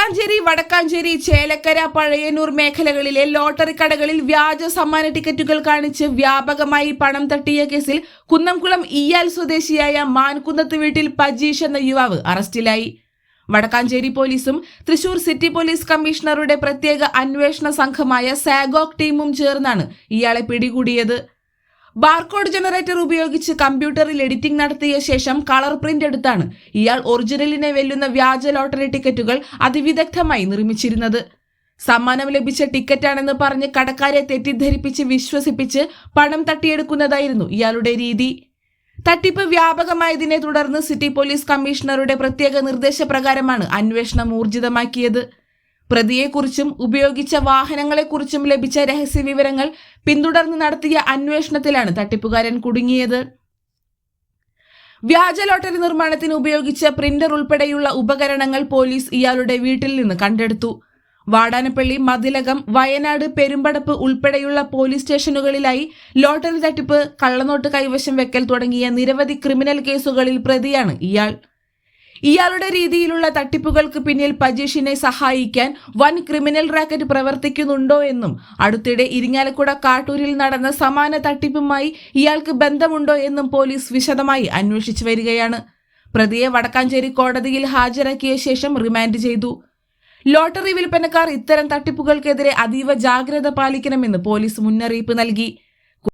ചിറാഞ്ചേരി വടക്കാഞ്ചേരി ചേലക്കര പഴയന്നൂർ മേഖലകളിലെ ലോട്ടറി കടകളിൽ വ്യാജ സമ്മാന ടിക്കറ്റുകൾ കാണിച്ച് വ്യാപകമായി പണം തട്ടിയ കേസിൽ കുന്നംകുളം ഇയാൽ സ്വദേശിയായ മാൻകുന്നത്ത് വീട്ടിൽ പജീഷ് എന്ന യുവാവ് അറസ്റ്റിലായി. വടക്കാഞ്ചേരി പോലീസും തൃശൂർ സിറ്റി പോലീസ് കമ്മീഷണറുടെ പ്രത്യേക അന്വേഷണ സംഘമായ സാഗോക് ടീമും ചേർന്നാണ് ഇയാളെ പിടികൂടിയത്. ബാർകോഡ് ജനറേറ്റർ ഉപയോഗിച്ച് കമ്പ്യൂട്ടറിൽ എഡിറ്റിംഗ് നടത്തിയ ശേഷം കളർ പ്രിന്റ് എടുത്താണ് ഇയാൾ ഒറിജിനലിനെ വെല്ലുന്ന വ്യാജ ലോട്ടറി ടിക്കറ്റുകൾ അതിവിദഗ്ധമായി നിർമ്മിച്ചിരുന്നത്. സമ്മാനം ലഭിച്ച ടിക്കറ്റാണെന്ന് പറഞ്ഞ് കടക്കാരെ തെറ്റിദ്ധരിപ്പിച്ച് വിശ്വസിപ്പിച്ച് പണം തട്ടിയെടുക്കുന്നതായിരുന്നു ഇയാളുടെ രീതി. തട്ടിപ്പ് വ്യാപകമായതിനെ തുടർന്ന് സിറ്റി പോലീസ് കമ്മീഷണറുടെ പ്രത്യേക നിർദ്ദേശപ്രകാരമാണ് അന്വേഷണം ഊർജിതമാക്കിയത്. പ്രതിയെക്കുറിച്ചും ഉപയോഗിച്ച വാഹനങ്ങളെക്കുറിച്ചും ലഭിച്ച രഹസ്യ വിവരങ്ങൾ പിന്തുടർന്ന് നടത്തിയ അന്വേഷണത്തിലാണ് തട്ടിപ്പുകാരൻ കുടുങ്ങിയത്. വ്യാജ ലോട്ടറി നിർമ്മാണത്തിന് ഉപയോഗിച്ച പ്രിന്റർ ഉൾപ്പെടെയുള്ള ഉപകരണങ്ങൾ പോലീസ് ഇയാളുടെ വീട്ടിൽ നിന്ന് കണ്ടെടുത്തു. വാടാനപ്പള്ളി മതിലകം വയനാട് പെരുമ്പടപ്പ് ഉൾപ്പെടെയുള്ള പോലീസ് സ്റ്റേഷനുകളിലായി ലോട്ടറി തട്ടിപ്പ് കള്ളനോട്ട് കൈവശം വെക്കൽ തുടങ്ങിയ നിരവധി ക്രിമിനൽ കേസുകളിൽ പ്രതിയാണ് ഇയാൾ. ഇയാളുടെ രീതിയിലുള്ള തട്ടിപ്പുകൾക്ക് പിന്നിൽ പജീഷിനെ സഹായിക്കാൻ വൻ ക്രിമിനൽ റാക്കറ്റ് പ്രവർത്തിക്കുന്നുണ്ടോ എന്നും അടുത്തിടെ ഇരിങ്ങാലക്കുട കാട്ടൂരിൽ നടന്ന സമാന തട്ടിപ്പുമായി ഇയാൾക്ക് ബന്ധമുണ്ടോ എന്നും പോലീസ് വിശദമായി അന്വേഷിച്ചു വരികയാണ്. പ്രതിയെ വടക്കാഞ്ചേരി കോടതിയിൽ ഹാജരാക്കിയ ശേഷം റിമാൻഡ് ചെയ്തു. ലോട്ടറി വിൽപ്പനക്കാർ ഇത്തരം തട്ടിപ്പുകൾക്കെതിരെ അതീവ ജാഗ്രത പാലിക്കണമെന്ന് പോലീസ് മുന്നറിയിപ്പ് നൽകി.